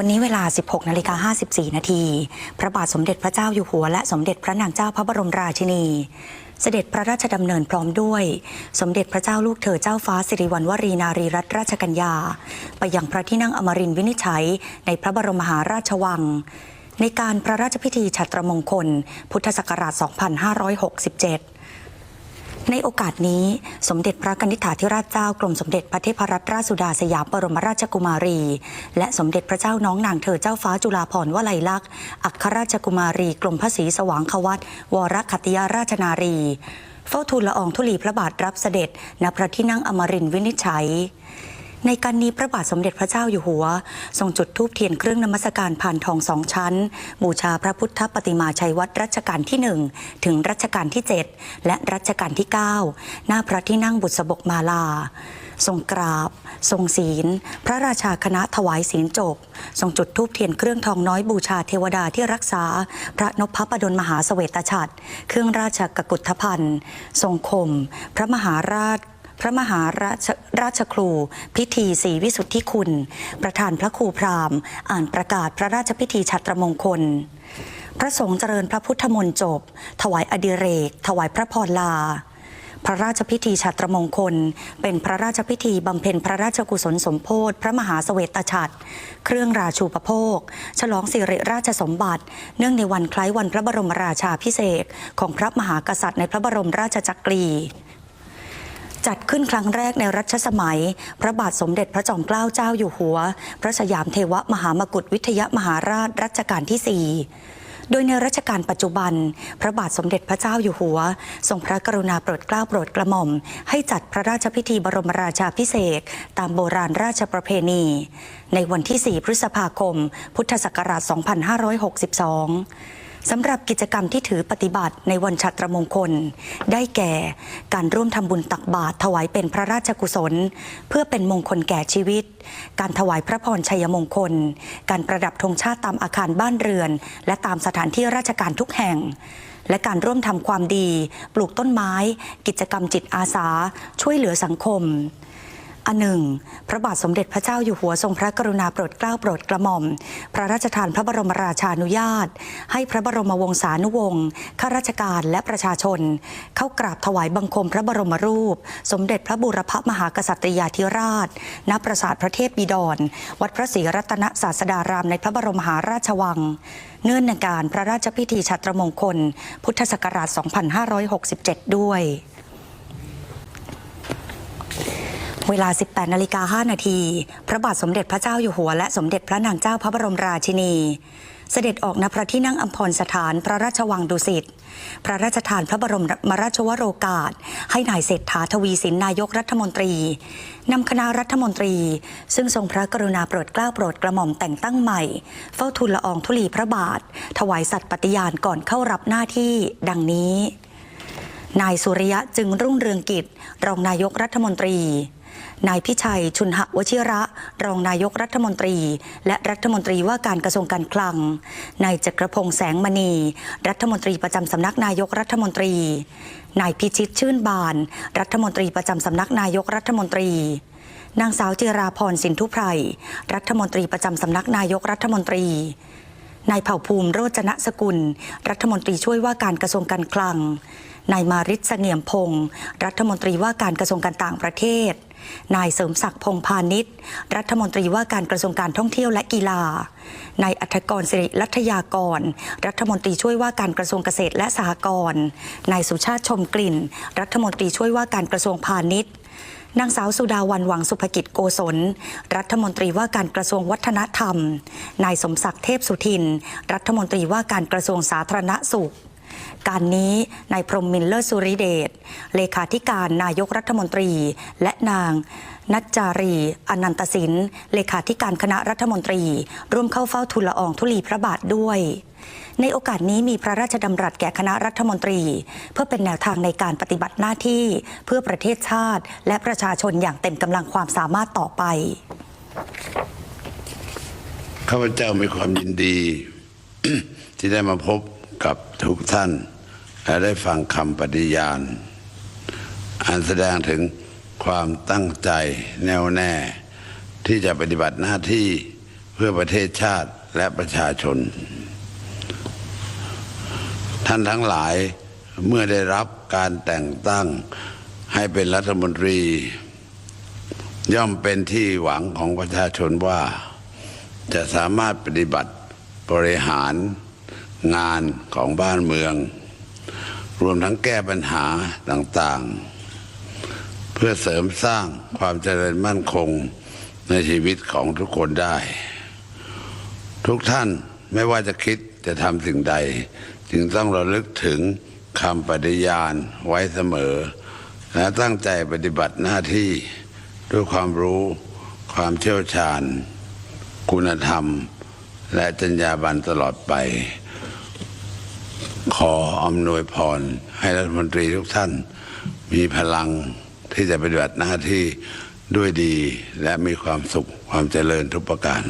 วันนี้เวลา 16นาฬิกา54 นาที พระบาทสมเด็จพระเจ้าอยู่หัวและสมเด็จพระนางเจ้าพระบรมราชินี เสด็จพระราชดำเนินพร้อมด้วย สมเด็จพระเจ้าลูกเธอเจ้าฟ้าสิริวัณวรีนารีรัตนราชกัญญา ไปยังพระที่นั่งอมรินทร์วินิจฉัย ในพระบรมมหาราชวัง ในการพระราชพิธีฉัตรมงคล พุทธศักราช 2567 ในโอกาสนี้สมเด็จพระกนิษฐาธิราชเจ้ากรมสมเด็จพระเทพรัตนราชสุดาสยามบรมราชกุมารี และสมเด็จพระเจ้าน้องนางเธอเจ้าฟ้าจุฬาภรณ์วลัยลักษณ์อัครราชกุมารี กรมพระศรีสว่างควัตวรคัตติยาราชนารี เฝ้าทูลละอองธุลีพระบาทรับเสด็จณพระที่นั่งอมรินทร์วินิจฉัย ในการนี้พระบาทสมเด็จพระเจ้าอยู่หัว ทรงจุดธูปเทียนเครื่องนมัสการผ่านทองสองชั้น บูชาพระพุทธปฏิมาชัยวัดรัชกาลที่หนึ่งถึงรัชกาลที่ 7 และรัชกาลที่ 9 หน้าพระที่นั่งบุษบกมาลา ทรงกราบ ทรงศีล พระราชาคณะถวายศีลจบ ทรงจุดธูปเทียนเครื่องทองน้อยบูชาเทวดาที่รักษา พระนพพระดลมหาเสวตฉัตรเครื่องราชกกุฏพันธ์ทรงคม พระมหาราช พระมหาราชราชครู พิธีศรีวิสุทธิคุณ ประธานพระครูพราหมณ์ อ่านประกาศพระราชพิธีฉัตรมงคล พระสงฆ์เจริญพระพุทธมนต์จบ ถวายอดิเรก ถวายพระพรลา พระราชพิธีฉัตรมงคล เป็นพระราชพิธีบำเพ็ญพระราชกุศลสมโพธิพระมหาเสวตฉัตรเครื่องราชูปโภค ฉลองสิริราชสมบัติ เนื่องในวันคล้ายวันพระบรมราชาพิเศษของพระมหากษัตริย์ในพระบรมราชจักรี จัดขึ้นครั้งแรกในรัชสมัย พระบาทสมเด็จพระจอมเกล้าเจ้าอยู่หัว พระสยามเทวมหามกุฏวิทยมหาราชรัชกาลที่ 4โดยในรัชกาลปัจจุบัน พระบาทสมเด็จพระเจ้าอยู่หัว ทรงพระกรุณาโปรดเกล้าโปรดกระหม่อม ให้จัดพระราชพิธีบรมราชาพิเศษ ตามโบราณราชประเพณี ในวันที่ 4 พฤษภาคม พุทธศักราช 2562 สำหรับกิจกรรมที่ถือปฏิบัติในวันฉัตรมงคล ได้แก่การร่วมทำบุญตักบาตรถวายเป็นพระราชกุศล เพื่อเป็นมงคลแก่ชีวิต การถวายพระพรชัยมงคล การประดับธงชาติตามอาคารบ้านเรือน และตามสถานที่ราชการทุกแห่ง และการร่วมทำความดี ปลูกต้นไม้ กิจกรรมจิตอาสา ช่วยเหลือสังคม อันหนึ่ง พระบาทสมเด็จพระเจ้าอยู่หัวทรงพระกรุณาโปรดเกล้าโปรดกระหม่อม พระราชทานพระบรมราชานุญาต ให้พระบรมวงศานุวงศ์ข้าราชการและประชาชน เข้ากราบถวายบังคมพระบรมรูป สมเด็จพระบูรพมหากษัตริยาธิราช ณ ปราสาทพระเทพบิดร วัดพระศรีรัตนศาสดารามในพระบรมมหาราชวัง เนื่องในการพระราชพิธีฉัตรมงคล พุทธศักราช 2567 ด้วย เวลา 18 นาฬิกา 5 นาที พระบาทสมเด็จพระเจ้าอยู่หัว และสมเด็จพระนางเจ้าพระบรมราชินี เสด็จออกณพระที่นั่งอัมพรสถานพระราชวังดุสิต พระราชทานพระบรมมราชวโรกาส ให้นายเศรษฐาทวีสินนายกรัฐมนตรี นำคณะรัฐมนตรี ซึ่งทรงพระกรุณาโปรดเกล้าโปรดกระหม่อมแต่งตั้งใหม่ เฝ้าทูลละอองธุลีพระบาท ถวายสัตย์ปฏิญาณก่อนเข้ารับหน้าที่ดังนี้ นายสุริยะจึงรุ่งเรืองกิจ รองนายกรัฐมนตรี นายพิชัย ชุนหะวชิระ รองนายกรัฐมนตรี และรัฐมนตรีว่าการกระทรวงการคลัง นายจักรพงษ์แสงมณี รัฐมนตรีประจำสำนักนายกรัฐมนตรี นายพิชิตชื่นบาน รัฐมนตรีประจำสำนักนายกรัฐมนตรี นางสาวจิราพรสินทุไพรรัฐมนตรีประจำสำนักนายกรัฐมนตรี นายเผ่าภูมิโรจนสกุล รัฐมนตรีช่วยว่าการกระทรวงการคลัง นายมาริศเสงี่ยมพงศ์รัฐมนตรีว่าการกระทรวงการต่างประเทศ นายเสริมศักดิ์พงพาณิชย์ รัฐมนตรีว่าการกระทรวงการท่องเที่ยวและกีฬา นายอัธกรสิริรัตยากร รัฐมนตรีช่วยว่าการกระทรวงเกษตรและสหกรณ์ นายสุชาติชมกลิ่น รัฐมนตรีช่วยว่าการกระทรวงพาณิชย์ นางสาวสุดาวันหวังสุภกิจโกศล รัฐมนตรีว่าการกระทรวงวัฒนธรรม นายสมศักดิ์เทพสุทิน รัฐมนตรีว่าการกระทรวงสาธารณสุข การนี้นายพรหมมินเลอร์สุริเดช เลขาธิการนายกรัฐมนตรี และนางนัจจารี อนันตสิน เลขาธิการคณะรัฐมนตรี ร่วมเข้าเฝ้าทูลละอองธุลีพระบาทด้วย ในโอกาสนี้มีพระราชดำรัสแก่คณะรัฐมนตรี เพื่อเป็นแนวทางในการปฏิบัติหน้าที่เพื่อประเทศชาติ และประชาชนอย่างเต็มกำลังความสามารถต่อไป ข้าพเจ้ามีความยินดี ที่ได้มาพบกับทุกท่าน และได้ฟังคำปฏิญาณ อันแสดงถึงความตั้งใจแน่วแน่ ที่จะปฏิบัติหน้าที่เพื่อประเทศชาติและประชาชน ท่านทั้งหลายเมื่อได้รับการแต่งตั้งให้เป็นรัฐมนตรี ย่อมเป็นที่หวังของประชาชนว่า จะสามารถปฏิบัติบริหารงานของบ้านเมือง รวมทั้งแก้ปัญหาต่างๆ เพื่อเสริมสร้างความเจริญมั่นคงในชีวิตของทุกคนได้ ทุกท่านไม่ว่าจะคิดจะทำสิ่งใด จึงต้องระลึกถึงคำปฏิญาณไว้เสมอและตั้งใจปฏิบัติหน้าที่ด้วยความรู้ความเชี่ยวชาญ คุณธรรม และจรรยาบรรณตลอดไป ขออำนวยพรให้รัฐมนตรีทุกท่าน มีพลังที่จะปฏิบัติหน้าที่ด้วยดีและมีความสุขความเจริญทุกประการ